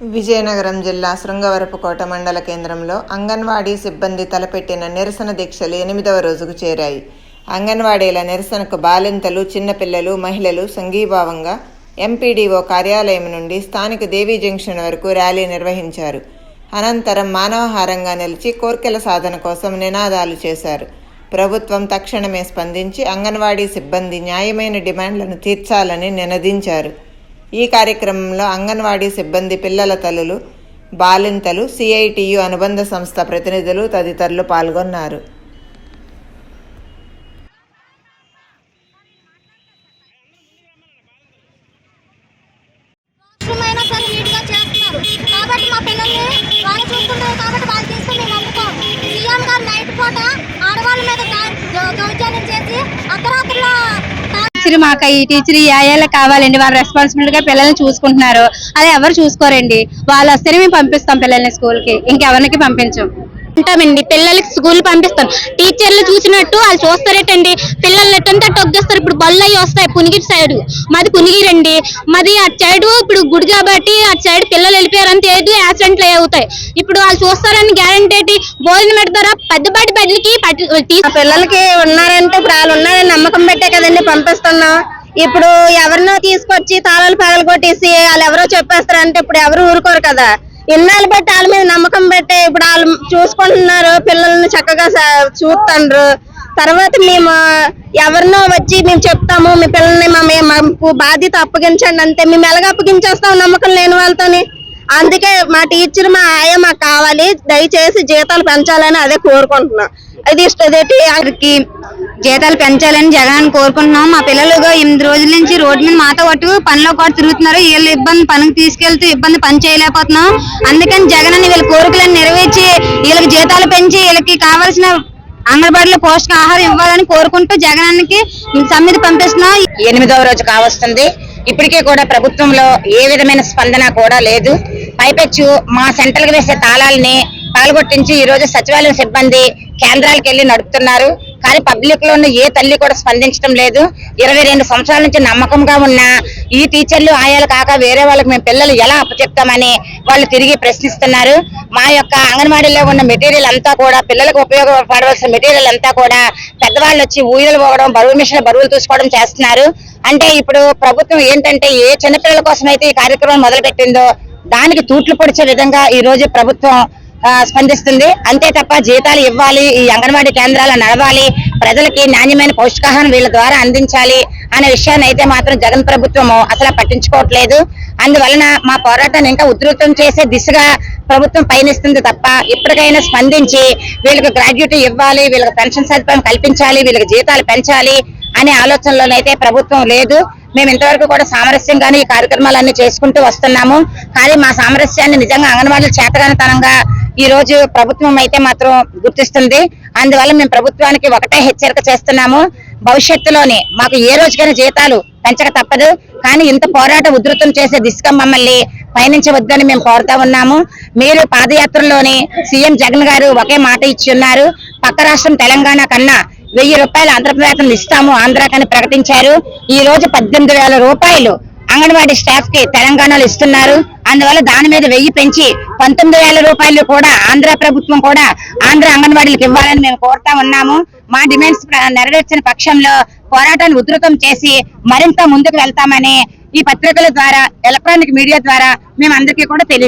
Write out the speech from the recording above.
విజయనగరం జిల్లా శృంగవరపుకోట మండల కేంద్రంలో అంగన్వాడీ సిబ్బంది తలపెట్టిన నిరసన దీక్షలు ఎనిమిదవ రోజుకు చేరాయి. అంగన్వాడీల నిరసనకు బాలింతలు చిన్నపిల్లలు మహిళలు సంఘీభావంగా ఎంపీడీఓ కార్యాలయం నుండి స్థానిక దేవీ జంక్షన్ వరకు ర్యాలీ నిర్వహించారు. అనంతరం మానవహారంగా నిలిచి కోర్కెల సాధన కోసం నినాదాలు చేశారు. ప్రభుత్వం తక్షణమే స్పందించి అంగన్వాడీ సిబ్బంది న్యాయమైన డిమాండ్లను తీర్చాలని నినదించారు. ఈ కార్యక్రమంలో అంగన్వాడీ సిబ్బంది పిల్లల తల్లులు బాలింతలు సిఐటియు అనుబంధ సంస్థ ప్రతినిధులు తదితరులు పాల్గొన్నారు. కాబట్టి మా పిల్లల్ని వాళ్ళు చూసుకుంటారు కాబట్టి వాళ్ళు తీసుకుని మేము అమ్ముకోం సీఎం గారు నైట్ పూట ఆడవాళ్ళ మీద దా- దౌ- దౌర్జన్యం చేసి అర్ధరాత్రిలో తా- టీచర్ మాకు ఈ టీచర్ ఈ ఆయాలు కావాలండి. వాళ్ళు రెస్పాన్సిబిలిటీ గా పిల్లల్ని చూసుకుంటున్నారు. అలా ఎవరు చూసుకోరండి? వాళ్ళు వస్తేనే మేము పంపిస్తాం పిల్లల్ని స్కూల్కి. ఇంకెవరికి పంపించం? ఉంటామండి. పిల్లలకి స్కూల్ పంపిస్తాం. టీచర్లు చూసినట్టు వాళ్ళు చూస్తారేటండి. పిల్లలు ఎట్టంతా తొగ్గేస్తారు ఇప్పుడు బళ్ళు వస్తాయి పునిగిరి సైడ్. మాది పునిగిరండి. మాది అటు సైడ్ ఇప్పుడు గుడి కాబట్టి అటు సైడ్ పిల్లలు వెళ్ళిపోయారని తెలియదు యాక్సిడెంట్లు అవుతాయి. ఇప్పుడు వాళ్ళు చూస్తారని గ్యారంటీ ఏంటి? భోజనం పెడతారా? పెద్దపాటి బడికి పిల్లలకి ఉన్నారంటే ఇప్పుడు వాళ్ళు ఉన్నారని నమ్మకం పెట్టే కదండి పంపిస్తున్నాం. ఇప్పుడు ఎవరినో తీసుకొచ్చి తాళాలు పగలు కొట్టేసి వాళ్ళు ఎవరో చెప్పేస్తారంటే ఇప్పుడు ఎవరు ఊరుకోరు కదా. ఇన్నాళ్ళు బట్టి వాళ్ళ మీద నమ్మకం పెట్టే ఇప్పుడు వాళ్ళు చూసుకుంటున్నారు పిల్లల్ని చక్కగా స- చూస్తుండ్రు. తర్వాత మేము ఎవరినో వచ్చి మేము చెప్తాము మీ పిల్లల్ని మా మాకు బాధ్యత అప్పగించండి అంతే మేము ఎలాగ అప్పగించేస్తాం నమ్మకం లేని వాళ్ళతోని? అందుకే మా టీచర్ మా ఆయా మాకు కావాలి దయచేసి జీతాలు పెంచాలని అదే కోరుకుంటున్నాం. అది ఇష్టదేటి జీతాలు పెంచాలని జగన్ కోరుకుంటున్నాం మా పిల్లలు ఎనిమిది రోజుల నుంచి రోడ్డు మీద మాతో పాటు పనిలో కూడా తిరుగుతున్నారు. వీళ్ళు ఇబ్బంది పనికి తీసుకెళ్తూ ఇబ్బంది పని చేయలేకపోతున్నాం. అందుకని జగన్ అని వీళ్ళ కోరికలను నెరవేర్చి వీళ్ళకి జీతాలు పెంచి వీళ్ళకి కావాల్సిన అంగన్వాడీలో పోషకాహారం ఇవ్వాలని కోరుకుంటూ జగనానికి సమ్మిది పంపిస్తున్నాం. ఎనిమిదవ రోజు కావస్తుంది. ఇప్పటికే కూడా ప్రభుత్వంలో ఏ విధమైన స్పందన కూడా లేదు. పైపెచ్చు మా సెంట్రల్కి వేసే తాళాలని పాల్గొట్టించి ఈ రోజు సచివాలయం సిబ్బంది కేంద్రాలకు వెళ్ళి నడుపుతున్నారు. కానీ పబ్లిక్లో ఉన్న ఏ తల్లి కూడా స్పందించడం లేదు. ఇరవై రెండు సంవత్సరాల నుంచి నమ్మకంగా ఉన్న ఈ టీచర్లు ఆయాలు కాక వేరే వాళ్ళకి మేము పిల్లలు ఎలా అప్పచెప్తామని వాళ్ళు తిరిగి ప్రశ్నిస్తున్నారు. మా యొక్క అంగన్వాడీలో ఉన్న మెటీరియల్ అంతా కూడా పిల్లలకు ఉపయోగపడవలసిన మెటీరియల్ అంతా కూడా పెద్దవాళ్ళు వచ్చి ఊయలు పోవడం బరువు మిషన్ బరువులు చూసుకోవడం చేస్తున్నారు. అంటే ఇప్పుడు ప్రభుత్వం ఏంటంటే ఏ చిన్నపిల్లల కోసం అయితే ఈ కార్యక్రమం మొదలు పెట్టిందో దానికి తూట్లు పొడిచే విధంగా ఈ రోజు ప్రభుత్వం స్పందిస్తుంది. అంతే తప్ప జీతాలు ఇవ్వాలి ఈ అంగన్వాడీ కేంద్రాలు నడవాలి ప్రజలకి నాణ్యమైన పౌష్టికాహారం వీళ్ళ ద్వారా అందించాలి అనే విషయాన్ని అయితే మాత్రం జగన్ ప్రభుత్వం అసలు పట్టించుకోవట్లేదు. అందువలన మా పోరాటాన్ని ఇంకా ఉధృతం చేసే దిశగా ప్రభుత్వం పయనిస్తుంది తప్ప ఇప్పటికైనా స్పందించి వీళ్ళకి గ్రాడ్యుటీ ఇవ్వాలి వీళ్ళకి పెన్షన్ సదుపాయం కల్పించాలి వీళ్ళకి జీతాలు పెంచాలి అనే ఆలోచనలోనైతే ప్రభుత్వం లేదు. మేము ఇంతవరకు కూడా సామరస్యంగానే ఈ కార్యక్రమాలన్నీ చేసుకుంటూ వస్తున్నాము. కానీ మా సామరస్యాన్ని నిజంగా అంగన్వాడీల చేతగానితనంగా ఈ రోజు ప్రభుత్వం అయితే మాత్రం గుర్తిస్తుంది. అందువల్ల మేము ప్రభుత్వానికి ఒకటే హెచ్చరిక చేస్తున్నాము. భవిష్యత్తులోని మాకు ఏ రోజుకైనా జీతాలు పెంచక తప్పదు. కానీ ఇంత పోరాట ఉధృతం చేసే దిశగా మమ్మల్ని పయనించవద్దని మేము కోరుతా ఉన్నాము. మీరు పాదయాత్రలోని సీఎం జగన్ గారు ఒకే మాట ఇచ్చి ఉన్నారు. పక్క రాష్ట్రం తెలంగాణ కన్నా వెయ్యి రూపాయలు ఆంధ్రప్రదేశ్ ఇస్తాము. ఆంధ్రాకని ప్రకటించారు. ఈ రోజు పద్దెనిమిది వేల రూపాయలు అంగన్వాడీ స్టాఫ్కి తెలంగాణలో ఇస్తున్నారు. అందువల్ల దాని మీద వెయ్యి పెంచి పంతొమ్మిది వేల రూపాయలు కూడా ఆంధ్ర ప్రభుత్వం కూడా ఆంధ్ర అంగన్వాడీలకు ఇవ్వాలని మేము కోరుతా ఉన్నాము. మా డిమాండ్స్ నెరవేర్చిన పక్షంలో పోరాటాన్ని ఉధృతం చేసి మరింత ముందుకు వెళ్తామని ఈ పత్రికల ద్వారా ఎలక్ట్రానిక్ మీడియా ద్వారా మేము అందరికీ కూడా తెలియ